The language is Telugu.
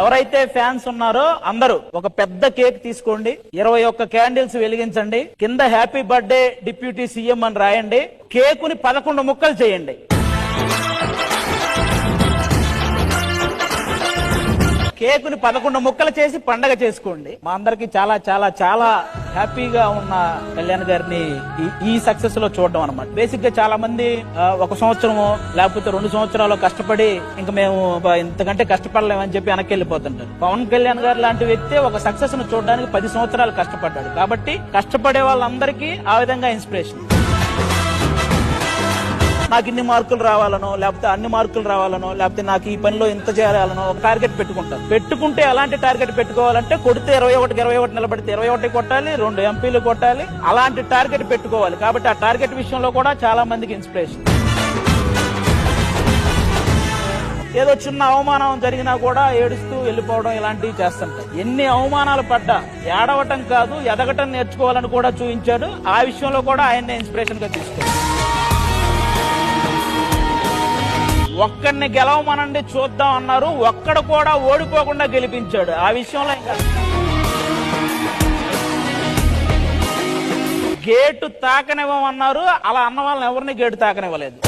ఎవరైతే ఫ్యాన్స్ ఉన్నారో అందరూ ఒక పెద్ద కేక్ తీసుకోండి. ఇరవై ఒక్క క్యాండిల్స్ వెలిగించండి. కింద హ్యాపీ బర్త్డే డిప్యూటీ సీఎం అని రాయండి. కేకుని పదకొండు ముక్కలు చేయండి. కేకుని పదకొండు ముక్కలు చేసి పండగ చేసుకోండి. మా అందరికి చాలా చాలా చాలా హ్యాపీగా ఉన్న కళ్యాణ్ గారిని ఈ- ఈ సక్సెస్లో చూడడం అనమాట బేసిక్గా చాలా మంది ఒక సంవత్సరము లేకపోతే రెండు సంవత్సరాలు కష్టపడి ఇంకా మేము ఇంతకంటే కష్టపడలేమని చెప్పి వెనక్కి వెళ్ళిపోతుంటారు. పవన్ కళ్యాణ్ గారు లాంటి వ్యక్తి ఒక సక్సెస్ను చూడడానికి పది సంవత్సరాలు కష్టపడ్డాడు. కాబట్టి కష్టపడే వాళ్ళందరికీ ఆ విధంగా ఇన్స్పిరేషన్ నాకు ఇన్ని మార్కులు రావాలనో లేకపోతే అన్ని మార్కులు రావాలనో లేకపోతే నాకు ఈ పనిలో ఇంత చేయాలనో ఒక టార్గెట్ పెట్టుకుంటాను. పెట్టుకుంటే ఎలాంటి టార్గెట్ పెట్టుకోవాలంటే కొడితే ఇరవై ఒకటికి ఇరవై ఒకటి నిలబడితే ఇరవై ఒకటి కొట్టాలి రెండు ఎంపీలు కొట్టాలి అలాంటి టార్గెట్ పెట్టుకోవాలి. కాబట్టి ఆ టార్గెట్ విషయంలో కూడా చాలా మందికి ఇన్స్పిరేషన్ ఏదో చిన్న అవమానం జరిగినా కూడా ఏడుస్తూ వెళ్ళిపోవడం ఇలాంటివి చేస్తుంటారు. ఎన్ని అవమానాలు పడ్డా ఏడవటం కాదు ఎదగటం నేర్చుకోవాలని కూడా చూపించాడు. ఆ విషయంలో కూడా ఆయన్ని ఇన్స్పిరేషన్గా తీసుకున్నాడు. ఒక్కడిని గెలవమనండి చూద్దాం అన్నారు. ఒక్కడు కూడా ఓడిపోకుండా గెలిపించాడు. ఆ విషయంలో ఇంకా గేటు తాకనివ్వమన్నారు. అలా అన్న వాళ్ళని ఎవరిని గేటు తాకనివ్వలేదు.